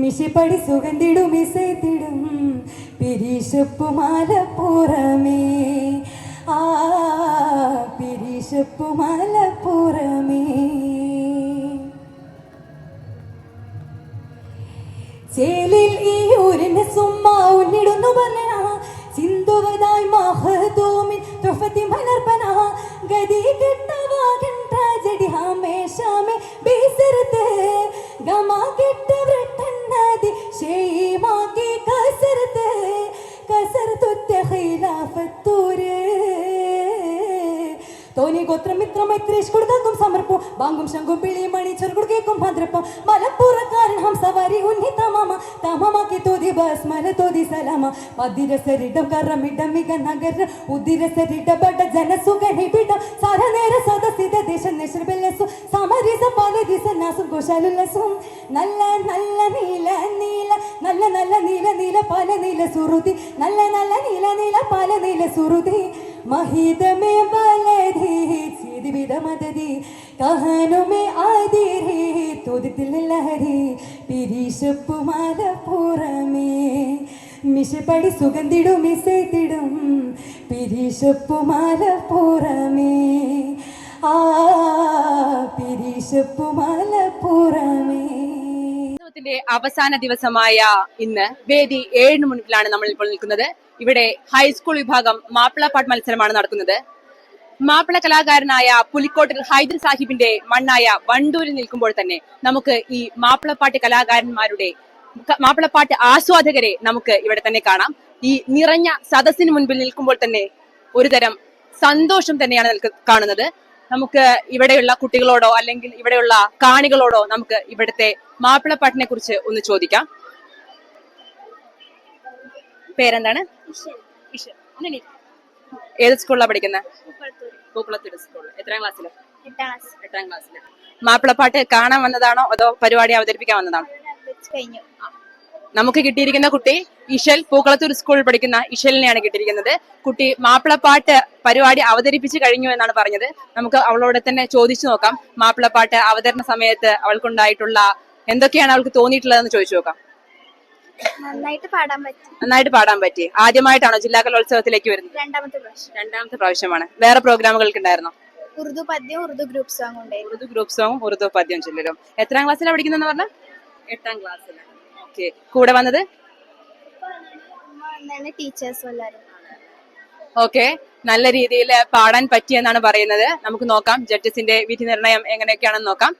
മിശിപ്പടി സുഗന്ധിടും ഇസൈത്തിടും പിരീശപ്പുമാലപ്പുറമേ. ആ പിരീശപ്പുമാലപ്പുറമേ. ചേലിൽ ഈ ഊരിന് സുമ്മാ ഉന്നിടുന്നു പറഞ്ഞ സിന്ധുവതായി മഹതോമിൻ തൊഫത്തി മലർപ്പന ഗതി കെട്ടവാകൻ ട്രാജഡി ഹമേഷാമെ ബേസരത്ത് ഗമ തോനി ഗോത്രം മിത്രം മൈത്രേഷ് കൊടുക്കും സമർപ്പോ. ബാങ്കും ശംഖും പിളി മണി ചെറുകുട് കേക്കും ഭദ്രപ്പം മലപ്പുറക്കാരൻ ഹംസവാരി ഉന്നി തമാമ തമാമാക്കി തോതി ബസ് മല തോതി സലാമ. പതിരസരിടം കറമിടം മിക നഗര. ഉദിരസരിട ബട ജനസുഖ നിബിട സര നേര സദസിത ദേശ നേശ ബെല്ലസു. സമരിസ പല ദിസ നാസും കോശാലുല്ലസും. നല്ല നല്ല നീല നീല. നല്ല നല്ല നീല നീല പല നീല സുറുതി. നല്ല നല്ല നീല നീല പല നീല സുറുതി. മഹിതമേ ബലധി ചിദിവിധ മദതി കഹനുമേ ആതിരേ തുതിത്തിൽ ലഹരി പിരീശപ്പുമാല പുറമേ മിശപ്പടി സുഗന്ധിടും ഇസൈത്തിടും പിരീശപ്പുമാല പുറമേ ആ പിരീശപ്പുമാല പുറമേ ഉത്സവത്തിന്റെ അവസാന ദിവസമായ ഇന്ന് വേദി ഏഴിന് മുൻപിലാണ് നമ്മൾ ഇപ്പോൾ നിൽക്കുന്നത്. ഇവിടെ ഹൈസ്കൂൾ വിഭാഗം മാപ്പിളപ്പാട്ട് മത്സരമാണ് നടക്കുന്നത്. മാപ്പിള കലാകാരനായ പുലിക്കോട്ടിൽ ഹൈദർ സാഹിബിന്റെ മണ്ണായ വണ്ടൂരിൽ നിൽക്കുമ്പോൾ തന്നെ നമുക്ക് ഈ മാപ്പിളപ്പാട്ട് കലാകാരന്മാരുടെ മാപ്പിളപ്പാട്ട് ആസ്വാദകരെ നമുക്ക് ഇവിടെ തന്നെ കാണാം. ഈ നിറഞ്ഞ സദസ്സിന് മുൻപിൽ നിൽക്കുമ്പോൾ തന്നെ ഒരുതരം സന്തോഷം തന്നെയാണ് കാണുന്നത്. നമുക്ക് ഇവിടെയുള്ള കുട്ടികളോടോ അല്ലെങ്കിൽ ഇവിടെയുള്ള കാണികളോടോ നമുക്ക് ഇവിടുത്തെ മാപ്പിളപ്പാട്ടിനെ കുറിച്ച് ഒന്ന് ചോദിക്കാം. പേരെന്താണ്. ഏത് സ്കൂളിലാണ് പഠിക്കുന്നത് പൂക്കുളത്തൂർ സ്കൂൾ. എത്രാം ക്ലാസ്സിൽ? എട്ടാം ക്ലാസ്സിൽ. മാപ്പിളപ്പാട്ട് കാണാൻ വന്നതാണോ? അതോ പരിപാടി അവതരിപ്പിക്കാൻ വന്നതാണോ? കഴിഞ്ഞു. നമുക്ക് കിട്ടിയിരിക്കുന്ന കുട്ടി ഇഷൽ പൂക്കളത്തൂർ സ്കൂളിൽ പഠിക്കുന്ന ഇഷലിനെയാണ് കിട്ടിയിരിക്കുന്നത്. കുട്ടി മാപ്പിളപ്പാട്ട് പരിപാടി അവതരിപ്പിച്ചു കഴിഞ്ഞു എന്നാണ് പറഞ്ഞത്. നമുക്ക് അവളോട് തന്നെ ചോദിച്ചു നോക്കാം. മാപ്പിളപ്പാട്ട് അവതരണ സമയത്ത് അവൾക്കുണ്ടായിട്ടുള്ള എന്തൊക്കെയാണ് അവൾക്ക് തോന്നിയിട്ടുള്ളതെന്ന് ചോദിച്ചു നോക്കാം. നന്നായിട്ട് പാടാൻ പറ്റി. നന്നായിട്ട് പാടാൻ പറ്റി. ആദ്യമായിട്ടാണോ ജില്ലാ കലോത്സവത്തിലേക്ക് വരുന്നത്? രണ്ടാമത്തെ പ്രാവശ്യം. രണ്ടാമത്തെ പ്രാവശ്യമാണ്. വേറെ പ്രോഗ്രാമുകൾക്ക് ഉണ്ടായിരുന്നോ ഉറുദു പദ്യം ഉറുദു ഗ്രൂപ്പ് സോങ് ഉണ്ടായിരുന്നു. ഉറുദു ഗ്രൂപ്പ് സോങ്ങും ഉറുദു പദ്യം ചൊല്ലലും എത്രാം ക്ലാസ്സിലാണ് പഠിക്കുന്നതെന്ന് പറഞ്ഞാൽ എട്ടാം ക്ലാസ്സിൽ ഓക്കെ. കൂടെ വന്നത്? ടീച്ചേഴ്സും എല്ലാവരും ഓക്കെ. നല്ല രീതിയിൽ പാടാൻ പറ്റിയെന്നാണ് പറയുന്നത്. നമുക്ക് നോക്കാം. ജഡ്ജസിന്റെ വിധി നിർണയം എങ്ങനെയൊക്കെയാണെന്ന് നോക്കാം.